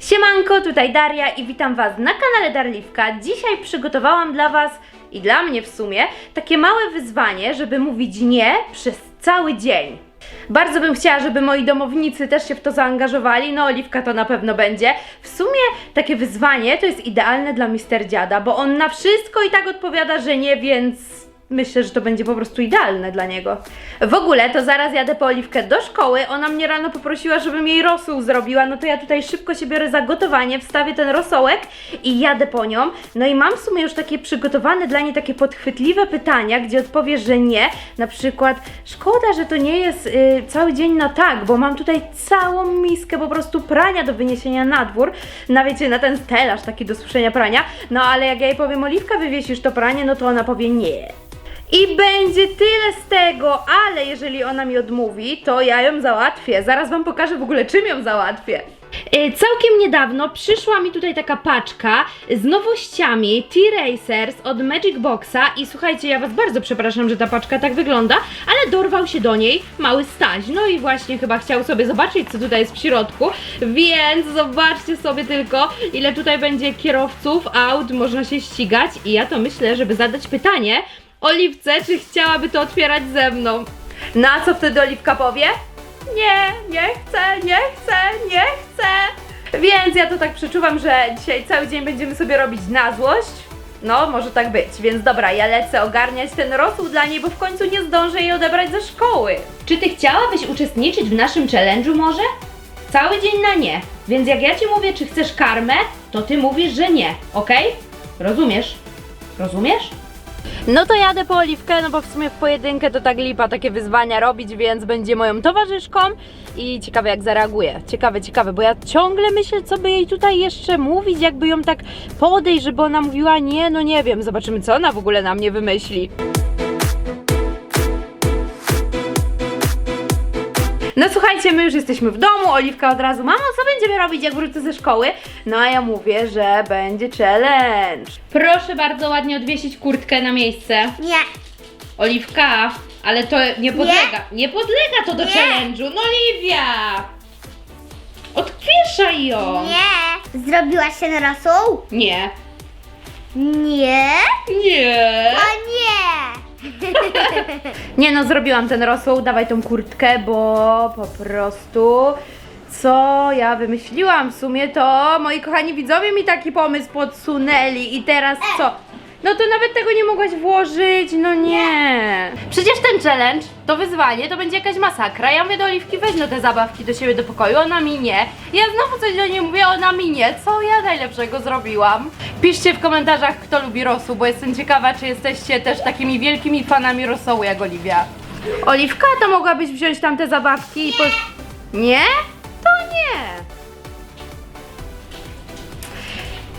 Siemanko, tutaj Daria i witam Was na kanale Darliwka. Dzisiaj przygotowałam dla Was i dla mnie w sumie takie małe wyzwanie, żeby mówić nie przez cały dzień. Bardzo bym chciała, żeby moi domownicy też się w to zaangażowali, no Oliwka to na pewno będzie. W sumie takie wyzwanie to jest idealne dla Mister Dziada, bo on na wszystko i tak odpowiada, że nie, więc myślę, że to będzie po prostu idealne dla niego. W ogóle to zaraz jadę po Oliwkę do szkoły. Ona mnie rano poprosiła, żebym jej rosół zrobiła. No to ja tutaj szybko się biorę za gotowanie, wstawię ten rosołek i jadę po nią. No i mam w sumie już takie przygotowane dla niej takie podchwytliwe pytania, gdzie odpowie, że nie. Na przykład, szkoda, że to nie jest y, cały dzień na tak, bo mam tutaj całą miskę po prostu prania do wyniesienia na dwór. Na wiecie, na ten stelaż taki do suszenia prania. No ale jak ja jej powiem, Oliwka, wywiesisz to pranie, no to ona powie nie. I będzie tyle z tego, ale jeżeli ona mi odmówi, to ja ją załatwię. Zaraz Wam pokażę w ogóle, czym ją załatwię. Y, Całkiem niedawno przyszła mi tutaj taka paczka z nowościami T-Racers od Magic Boxa i słuchajcie, ja Was bardzo przepraszam, że ta paczka tak wygląda, ale dorwał się do niej mały Staś. No i właśnie chyba chciał sobie zobaczyć, co tutaj jest w środku, więc zobaczcie sobie tylko, ile tutaj będzie kierowców, aut, można się ścigać i ja to myślę, żeby zadać pytanie Oliwce, czy chciałaby to otwierać ze mną. Na co wtedy Oliwka powie? Nie, nie chcę, nie chcę, nie chcę. Więc ja to tak przeczuwam, że dzisiaj cały dzień będziemy sobie robić na złość. No, może tak być. Więc dobra, ja lecę ogarniać ten rosół dla niej, bo w końcu nie zdążę jej odebrać ze szkoły. Czy ty chciałabyś uczestniczyć w naszym challenge'u może? Cały dzień na nie. Więc jak ja ci mówię, czy chcesz karmę, to ty mówisz, że nie, ok? Rozumiesz? Rozumiesz? No to jadę po Oliwkę, no bo w sumie w pojedynkę to tak lipa takie wyzwania robić, więc będzie moją towarzyszką i ciekawe jak zareaguje. Ciekawe, ciekawe, bo ja ciągle myślę, co by jej tutaj jeszcze mówić, jakby ją tak podejść, żeby ona mówiła nie, no nie wiem, zobaczymy co ona w ogóle na mnie wymyśli. Słuchajcie, my już jesteśmy w domu, Oliwka od razu, mamo, co będziemy robić, jak wrócę ze szkoły? No a ja mówię, że będzie challenge. Proszę bardzo ładnie odwiesić kurtkę na miejsce. Nie, Oliwka, ale to nie podlega. Nie, podlega to do Nie. challenge'u. No Oliwia! Odwieszaj ją! nie. Zrobiłaś ten rosół? Nie. Nie. Nie. O nie. Nie no, zrobiłam ten rosół, dawaj tą kurtkę, bo po prostu co ja wymyśliłam w sumie to moi kochani widzowie mi taki pomysł podsunęli i teraz co? No to nawet tego nie mogłaś włożyć, no nie. Przecież ten challenge, to wyzwanie, to będzie jakaś masakra. Ja mówię do Oliwki, weź no te zabawki do siebie do pokoju, ona mi nie. Ja znowu coś do niej mówię, ona mi nie. Co ja najlepszego zrobiłam? Piszcie w komentarzach, kto lubi rosół, bo jestem ciekawa, czy jesteście też takimi wielkimi fanami rosołu jak Oliwia. Oliwka, to mogłabyś wziąć tam te zabawki i po... Nie? To nie.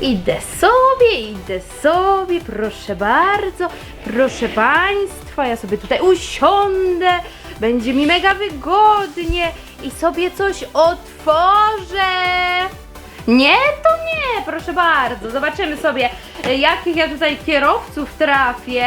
Idę sobie, idę sobie, proszę bardzo, proszę Państwa, ja sobie tutaj usiądę, będzie mi mega wygodnie i sobie coś otworzę. Nie, to nie, proszę bardzo. Zobaczymy sobie, y, jakich ja tutaj kierowców trafię.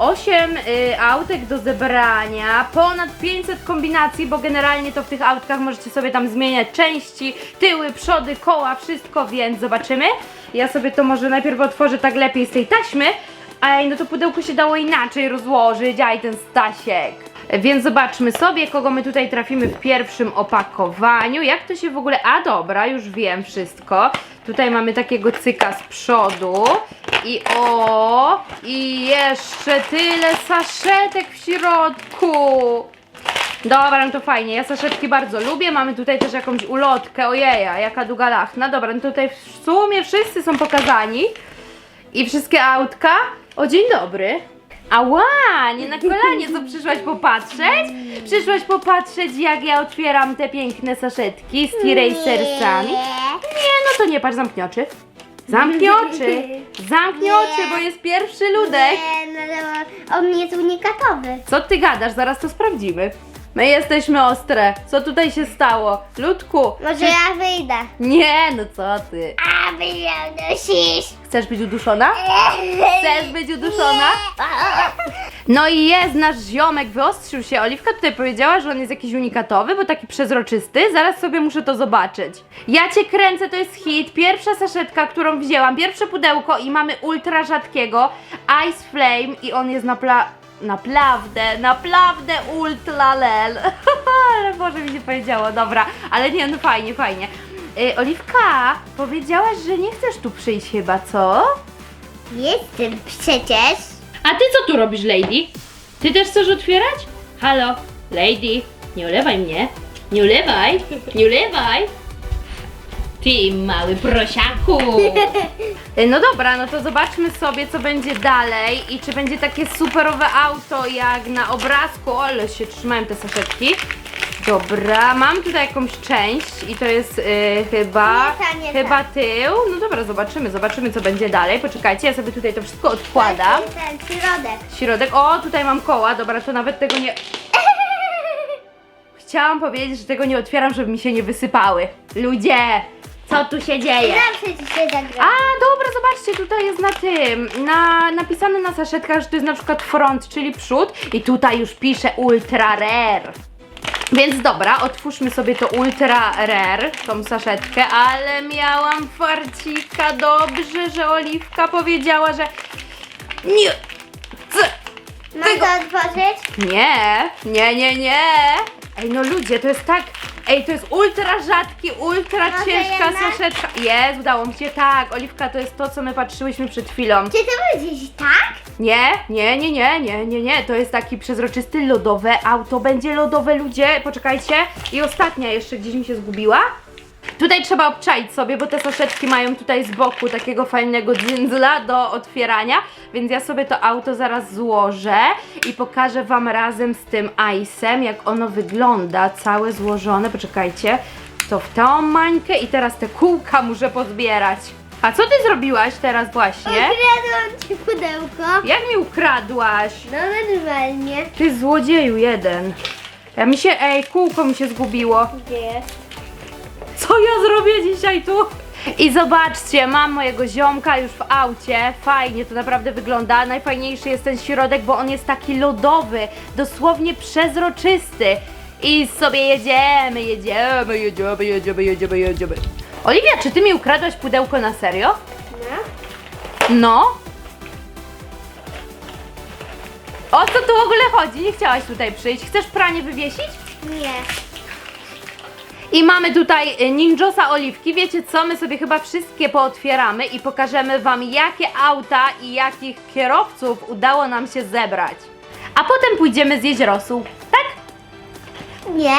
8 y, autek do zebrania, ponad 500 kombinacji, bo generalnie to w tych autkach możecie sobie tam zmieniać części, tyły, przody, koła, wszystko, więc zobaczymy. Ja sobie to może najpierw otworzę tak lepiej z tej taśmy. Ej, no to pudełko się dało inaczej rozłożyć, aj ten Stasiek. Więc zobaczmy sobie, kogo my tutaj trafimy w pierwszym opakowaniu. Jak to się w ogóle... A dobra, już wiem wszystko. Tutaj mamy takiego cyka z przodu. I o, i jeszcze tyle saszetek w środku. Dobra, no to fajnie. Ja saszetki bardzo lubię. Mamy tutaj też jakąś ulotkę. Ojeja, jaka długa lachna. Dobra, no tutaj w sumie wszyscy są pokazani. I wszystkie autka. O, dzień dobry. Ała, nie na kolanie, co przyszłaś popatrzeć? Przyszłaś popatrzeć, jak ja otwieram te piękne saszetki z T-Racersami? Nie, no to nie patrz, zamknij oczy. Zamknij oczy, zamknij oczy, bo jest pierwszy ludek. Nie, no, no, on jest unikatowy. Co ty gadasz? Zaraz to sprawdzimy. My jesteśmy ostre. Co tutaj się stało? Ludku. Może ja wyjdę. Nie, no co ty? A wy dusisz. Chcesz być uduszona? Chcesz być uduszona? No i jest nasz ziomek, wyostrzył się. Oliwka tutaj powiedziała, że on jest jakiś unikatowy, bo taki przezroczysty. Zaraz sobie muszę to zobaczyć. Ja cię kręcę, to jest hit. Pierwsza saszetka, którą wzięłam, pierwsze pudełko i mamy ultra rzadkiego Ice Flame i on jest napla... Naprawdę, naprawdę ultra lel. Ale Boże mi się powiedziało, dobra. Ale nie, no fajnie, fajnie. Y, Oliwka, powiedziałaś, że nie chcesz tu przyjść chyba, co? Jestem przecież. A ty co tu robisz, lady? Ty też chcesz otwierać? Halo, lady, nie ulewaj mnie. Nie ulewaj, nie ulewaj. Ty mały prosiaku. No dobra, no to zobaczmy sobie, co będzie dalej i czy będzie takie superowe auto jak na obrazku. O, ale się trzymają te saszetki. Dobra, mam tutaj jakąś część i to jest y, chyba, Nie ta, nie ta. chyba tył. No dobra, zobaczymy, zobaczymy co będzie dalej. Poczekajcie, ja sobie tutaj to wszystko odkładam. Ten środek. Środek. O, tutaj mam koła. Dobra, to nawet tego nie. Chciałam powiedzieć, że tego nie otwieram, żeby mi się nie wysypały. Ludzie, co tu się dzieje? Zawsze ci się zagra. A, dobra, zobaczcie, tutaj jest na tym, na, napisane na saszetkach, że to jest na przykład front, czyli przód i tutaj już pisze ultra rare. Więc dobra, otwórzmy sobie to ultra rare, tą saszetkę, ale miałam farcika, dobrze, że Oliwka powiedziała, że nie chcę Mam tego- to otworzyć? nie, nie, nie, nie. Ej, no ludzie, to jest tak. Ej, to jest ultra rzadki, ultra Może ciężka jednak? saszetka. Jest, udało mi się, tak. Oliwka, to jest to, co my patrzyłyśmy przed chwilą. Czy to będziesz tak? Nie, nie, nie, nie, nie, nie, nie. To jest taki przezroczysty, lodowe auto. Będzie lodowe, ludzie. Poczekajcie. I ostatnia jeszcze gdzieś mi się zgubiła. Tutaj trzeba obczaić sobie, bo te saszetki mają tutaj z boku takiego fajnego dzyndzla do otwierania, więc ja sobie to auto zaraz złożę i pokażę Wam razem z tym ice'em, jak ono wygląda, całe złożone. Poczekajcie, to w tą mańkę i teraz te kółka muszę pozbierać. A co Ty zrobiłaś teraz właśnie? Ukradłam ci pudełko. Jak mi ukradłaś? No normalnie. Ty złodzieju jeden. Ja mi się, ej, kółko mi się zgubiło. Gdzie jest? Co ja zrobię dzisiaj tu? I zobaczcie, mam mojego ziomka już w aucie. Fajnie to naprawdę wygląda. Najfajniejszy jest ten środek, bo on jest taki lodowy, dosłownie przezroczysty. I sobie jedziemy, jedziemy, jedziemy, jedziemy, jedziemy, jedziemy. Oliwia, czy ty mi ukradłaś pudełko na serio? No. No. O co tu w ogóle chodzi? Nie chciałaś tutaj przyjść. Chcesz pranie wywiesić? Nie. I mamy tutaj y, Ninjosa Oliwki. Wiecie co? My sobie chyba wszystkie pootwieramy i pokażemy Wam, jakie auta i jakich kierowców udało nam się zebrać. A potem pójdziemy zjeść rosół. Tak? Nie.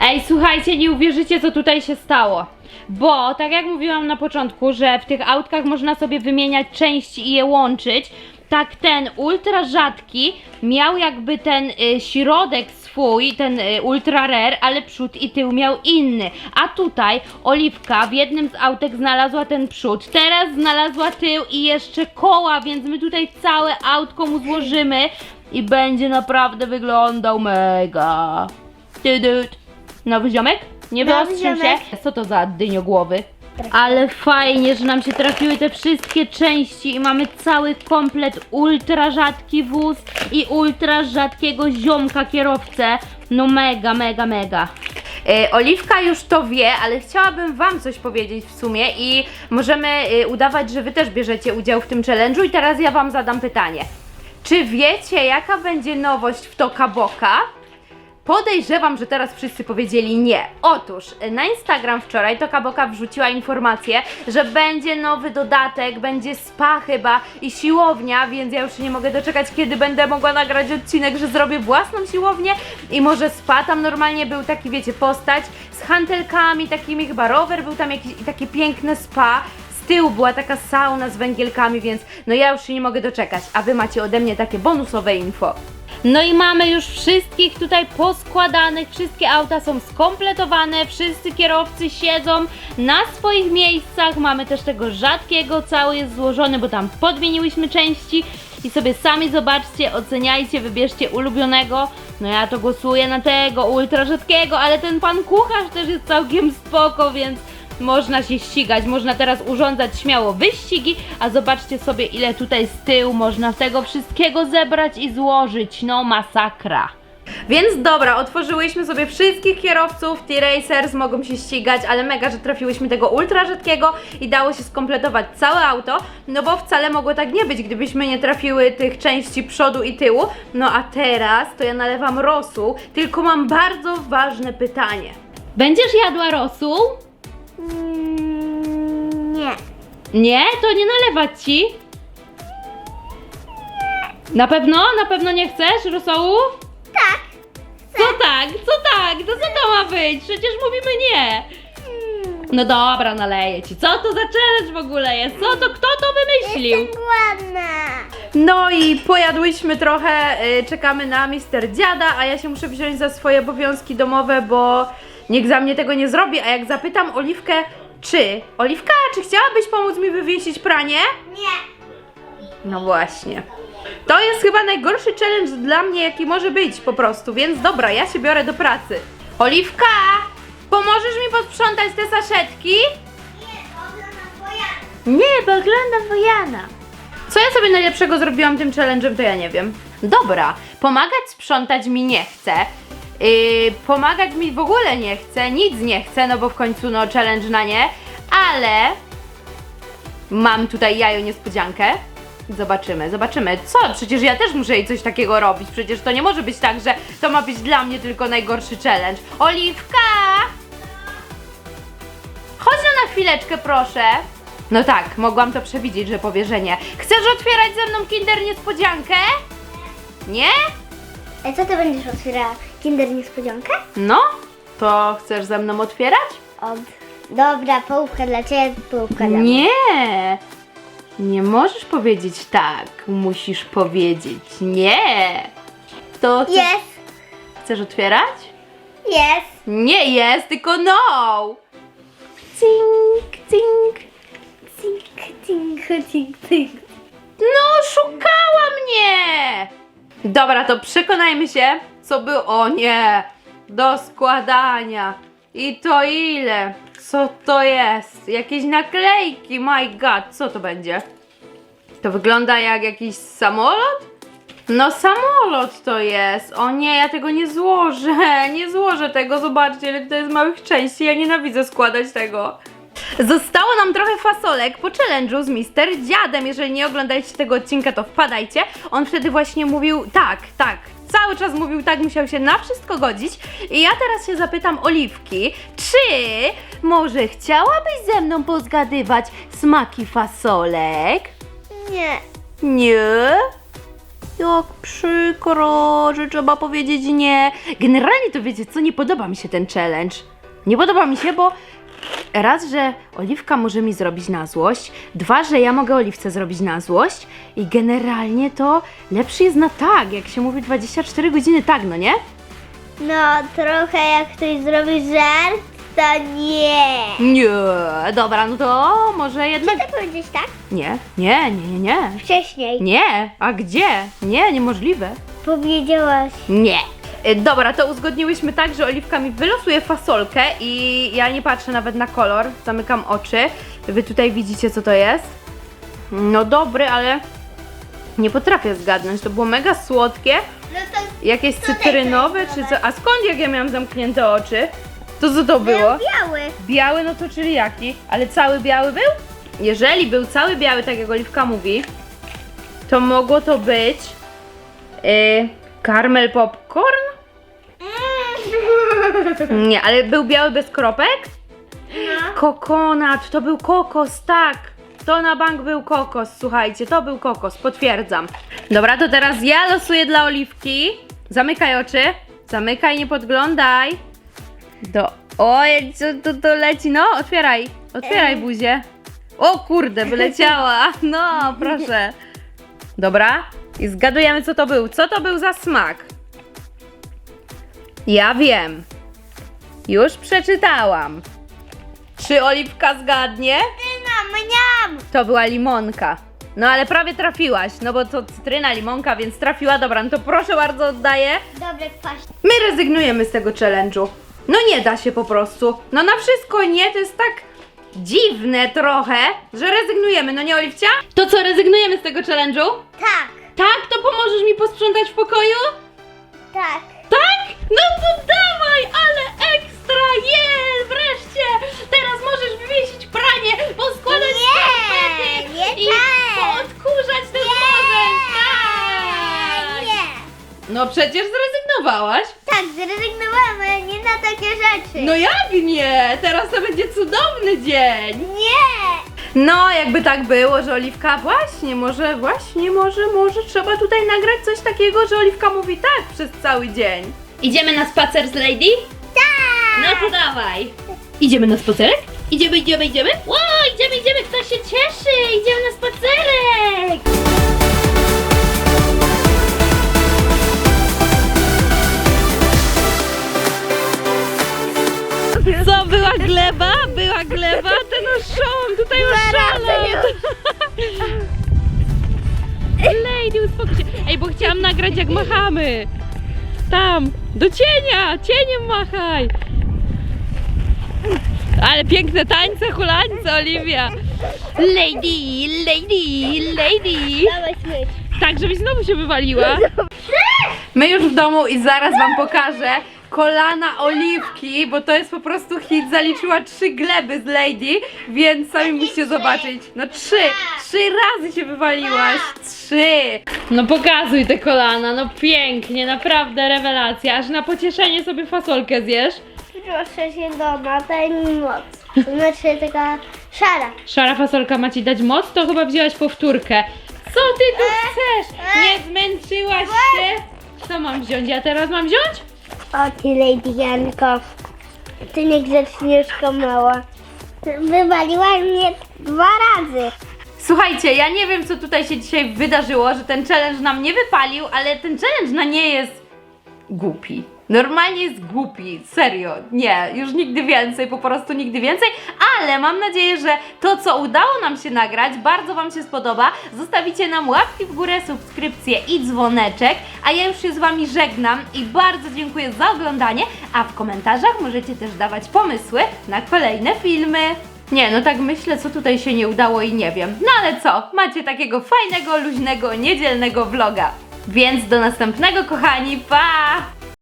Ej, słuchajcie, nie uwierzycie, co tutaj się stało. Bo, tak jak mówiłam na początku, że w tych autkach można sobie wymieniać części i je łączyć, tak ten ultra rzadki miał jakby ten y, środek swój, ten y, ultra rare, ale przód i tył miał inny. A tutaj Oliwka w jednym z autek znalazła ten przód, teraz znalazła tył i jeszcze koła, więc my tutaj całe autko mu złożymy i będzie naprawdę wyglądał mega. Tydut. Nowy ziomek? Nie wyostrzył się? Co to za dynio-głowy? Ale fajnie, że nam się trafiły te wszystkie części i mamy cały komplet ultra rzadki wóz i ultra rzadkiego ziomka kierowcę. No mega, mega, mega. E, Oliwka już to wie, ale chciałabym Wam coś powiedzieć w sumie i możemy e, udawać, że Wy też bierzecie udział w tym challenge'u i teraz ja Wam zadam pytanie. Czy wiecie, jaka będzie nowość w Toka Boka? Podejrzewam, że teraz wszyscy powiedzieli nie. Otóż na Instagram wczoraj Toka Boka wrzuciła informację, że będzie nowy dodatek, będzie spa chyba i siłownia, więc ja już nie mogę doczekać, kiedy będę mogła nagrać odcinek, że zrobię własną siłownię i może spa. Tam normalnie był taki, wiecie, postać z hantelkami, takimi chyba rower, był tam jakiś i takie piękne spa. Tyłu była taka sauna z węgielkami, więc no ja już się nie mogę doczekać, a wy macie ode mnie takie bonusowe info. No i mamy już wszystkich tutaj poskładanych, wszystkie auta są skompletowane, wszyscy kierowcy siedzą na swoich miejscach, mamy też tego rzadkiego, cały jest złożony, bo tam podmieniłyśmy części i sobie sami zobaczcie, oceniajcie, wybierzcie ulubionego. No ja to głosuję na tego ultra rzadkiego, ale ten pan kucharz też jest całkiem spoko, więc można się ścigać, można teraz urządzać śmiało wyścigi, a zobaczcie sobie ile tutaj z tyłu można tego wszystkiego zebrać i złożyć, no masakra. Więc dobra, otworzyłyśmy sobie wszystkich kierowców, T-Racers mogą się ścigać, ale mega, że trafiłyśmy tego ultra rzadkiego i dało się skompletować całe auto, no bo wcale mogło tak nie być, gdybyśmy nie trafiły tych części przodu i tyłu. No a teraz to ja nalewam rosół, tylko mam bardzo ważne pytanie. Będziesz jadła rosół? Mm, nie. Nie, to nie nalewać ci. Na pewno? Na pewno nie chcesz rosołu? Tak. Co tak? Co tak? To co to ma być? Przecież mówimy nie. No dobra, naleję ci. Co to za challenge w ogóle jest? Co to? Kto to wymyślił? Jestem głodna. No i pojadłyśmy trochę, y, czekamy na Mister Dziada, a ja się muszę wziąć za swoje obowiązki domowe, bo nikt za mnie tego nie zrobi, a jak zapytam Oliwkę, czy, Oliwka, czy chciałabyś pomóc mi wywiesić pranie? Nie. No właśnie. To jest chyba najgorszy challenge dla mnie, jaki może być po prostu, więc dobra, ja się biorę do pracy. Oliwka, pomożesz mi posprzątać te saszetki? Nie, bo oglądam Wojana. Co ja sobie najlepszego zrobiłam tym challenge'em, to ja nie wiem. Dobra, pomagać sprzątać mi nie chce. Yy, pomagać mi w ogóle nie chce, nic nie chce, no bo w końcu no challenge na nie, ale mam tutaj jajo niespodziankę. Zobaczymy, zobaczymy. Co? Przecież ja też muszę jej coś takiego robić. Przecież to nie może być tak, że to ma być dla mnie tylko najgorszy challenge. Oliwka! Chodź na chwileczkę, proszę. No tak, mogłam to przewidzieć, że powie, że nie. Chcesz otwierać ze mną Kinder Niespodziankę? Nie? A co ty będziesz otwierała? Kinder niespodziankę? No? To chcesz ze mną otwierać? Od. Dobra, połówka dla ciebie, połówka dla mnie. Nie! Nie możesz powiedzieć tak. Musisz powiedzieć nie. To chcesz, Jest. chcesz otwierać? Jest. Nie jest, tylko no! Cink, cink. Tink, tink, tink, tink. No, szukała mnie! Dobra, to przekonajmy się, co było. O nie! Do składania. I to ile? Co to jest? Jakieś naklejki, my god, co to będzie? To wygląda jak jakiś samolot? No samolot to jest. O nie, ja tego nie złożę. Nie złożę tego. Zobaczcie, ile tutaj jest małych części. Ja nienawidzę składać tego. Zostało nam trochę fasolek po challenge'u z Mister Dziadem. Jeżeli nie oglądaliście tego odcinka, to wpadajcie. On wtedy właśnie mówił tak, tak. Cały czas mówił tak, musiał się na wszystko godzić. I ja teraz się zapytam Oliwki, czy może chciałabyś ze mną pozgadywać smaki fasolek? Nie. Nie? Jak przykro, że trzeba powiedzieć nie. Generalnie to wiecie co, nie podoba mi się ten challenge. Nie podoba mi się, bo raz, że Oliwka może mi zrobić na złość, dwa, że ja mogę Oliwce zrobić na złość i generalnie to lepszy jest na tak, jak się mówi 24 godziny tak, no nie? No, trochę jak ktoś zrobi żart, to nie. Nie, dobra, no to może jednak... Czy ty powiedzieć tak? Nie, nie, nie, nie, nie. Wcześniej. Nie, a gdzie? Nie, niemożliwe. Powiedziałaś. Nie. Y, Dobra, to uzgodniłyśmy tak, że Oliwka mi wylosuje fasolkę i ja nie patrzę nawet na kolor, zamykam oczy. Wy tutaj widzicie co to jest? No dobry, ale nie potrafię zgadnąć. To było mega słodkie, No to jakieś cytrynowe czy co? A skąd jak ja miałam zamknięte oczy? To co to było? biały. Biały, no to czyli jaki? Ale cały biały był? Jeżeli był cały biały, tak jak Oliwka mówi, to mogło to być yy, karmel popcorn? Nie, ale był biały bez kropek? No. Kokonat, to był kokos, tak. To na bank był kokos, słuchajcie, to był kokos, potwierdzam. Dobra, to teraz ja losuję dla Oliwki. Zamykaj oczy. Zamykaj, nie podglądaj. Do. Oj, co to, to leci? No, otwieraj. Otwieraj buzię. O kurde, wyleciała. No, proszę. Dobra. I zgadujemy, co to był. Co to był za smak? Ja wiem. Już przeczytałam. Czy Oliwka zgadnie? Mniam, mniam. To była limonka. No ale prawie trafiłaś, no bo to cytryna, limonka, więc trafiła. Dobra, no to proszę bardzo oddaję. Dobre kwaś. My rezygnujemy z tego challenge'u. No nie da się po prostu. No na wszystko nie, to jest tak dziwne trochę, że rezygnujemy, no nie Oliwcia? To co, rezygnujemy z tego challenge'u? Tak, Tak, to pomożesz mi posprzątać w pokoju? tak. Tak? No to dawaj, ale jest, wreszcie! Teraz możesz wywiesić pranie, poskładać Nie, skarpety nie i tak. odkurzać ten możesz, tak! Nie. No przecież zrezygnowałaś. Tak, zrezygnowałam, ale nie na takie rzeczy. No jak nie? Teraz to będzie cudowny dzień. Nie. No, jakby tak było, że Oliwka właśnie, może, właśnie, może, może trzeba tutaj nagrać coś takiego, że Oliwka mówi tak przez cały dzień. Idziemy na spacer z Lady? Tak. No to dawaj. Idziemy na spacerek? Idziemy, idziemy, idziemy? Wow, idziemy, idziemy, kto się cieszy? Idziemy na spacerek! Co, była gleba? Była gleba? Ten oszon tutaj oszalał! Lady, uspokój się. Ej, bo chciałam nagrać jak machamy. Tam, do cienia, cieniem machaj. Ale piękne tańce, hulańce, Oliwia. Lady, lady, lady. Dawaj smycz. Tak, żebyś znowu się wywaliła. My już w domu i zaraz wam pokażę kolana oliwki, bo to jest po prostu hit. Zaliczyła trzy gleby z Lady, więc sami musicie zobaczyć. No trzy, trzy razy się wywaliłaś. Trzy. No pokazuj te kolana, no pięknie, naprawdę rewelacja. Aż na pocieszenie sobie fasolkę zjesz. Proszę się doma, daj mi moc. Znaczy taka szara. Szara fasolka ma ci dać moc, to chyba wzięłaś powtórkę. Co ty tu E, chcesz? e, Nie zmęczyłaś się? Co mam wziąć? Ja teraz mam wziąć? O ty Lady Janko. Ty niegrzeczniuszko mała. Wywaliłaś mnie dwa razy. Słuchajcie, ja nie wiem co tutaj się dzisiaj wydarzyło, że ten challenge nam nie wypalił, ale ten challenge na nie jest głupi. Normalnie jest głupi, serio, nie, już nigdy więcej, po prostu nigdy więcej, ale mam nadzieję, że to co udało nam się nagrać bardzo Wam się spodoba. Zostawicie nam łapki w górę, subskrypcję i dzwoneczek, a ja już się z Wami żegnam i bardzo dziękuję za oglądanie, a w komentarzach możecie też dawać pomysły na kolejne filmy. Nie, no tak myślę, co tutaj się nie udało i nie wiem. No ale co, macie takiego fajnego, luźnego, niedzielnego vloga. Więc do następnego, kochani, pa!